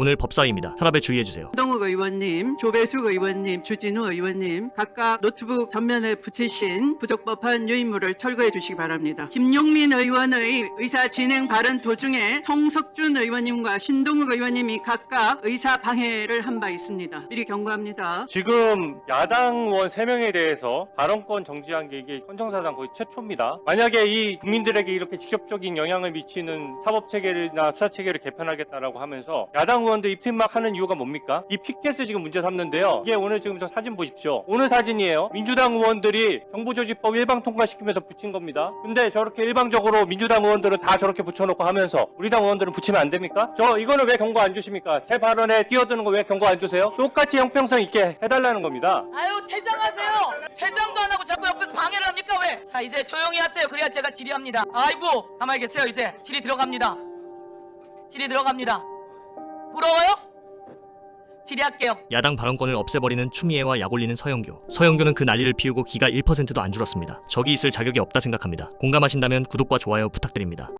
오늘 법사위입니다. 혈압에 주의해주세요. 동욱 의원님, 조배숙 의원님, 주진우 의원님 각각 노트북 전면에 붙이신 부적법한 유인물을 철거해 주시기 바랍니다. 김용민 의원의 의사 진행 발언 도중에 송석준 의원님과 신동욱 의원님이 각각 의사 방해를 한 바 있습니다. 미리 경고합니다. 지금 야당 의원 3명에 대해서 발언권 정지한 게 이게 헌정사상 거의 최초입니다. 만약에 이 국민들에게 이렇게 직접적인 영향을 미치는 사법체계나 수사체계를 개편하겠다라고 하면서 야당 의원들 입팀막 하는 이유가 뭡니까? 이 피켓을 지금 문제 삼는데요. 이게 오늘 지금 저 사진 보십시오. 오늘 사진이에요. 민주당 의원들이 정보조직법 일방 통과시키면서 붙인 겁니다. 근데 저렇게 일방적으로 민주당 의원들은 다 저렇게 붙여놓고 하면서 우리 당 의원들은 붙이면 안 됩니까? 저 이거는 왜 경고 안 주십니까? 제 발언에 뛰어드는 거 왜 경고 안 주세요? 똑같이 형평성 있게 해달라는 겁니다. 아유 퇴장하세요. 퇴장도 안 하고 자꾸 옆에서 방해를 합니까 왜? 자 이제 조용히 하세요. 그래야 제가 질의합니다. 아이고 가만히 계세요 이제 질의 들어갑니다. 질의 들어갑니다. 부러워요? 질의할게요. 야당 발언권을 없애버리는 추미애와 약올리는 서영교. 서영교는 그 난리를 피우고 기가 1%도 안 줄었습니다. 적이 있을 자격이 없다 생각합니다. 공감하신다면 구독과 좋아요 부탁드립니다.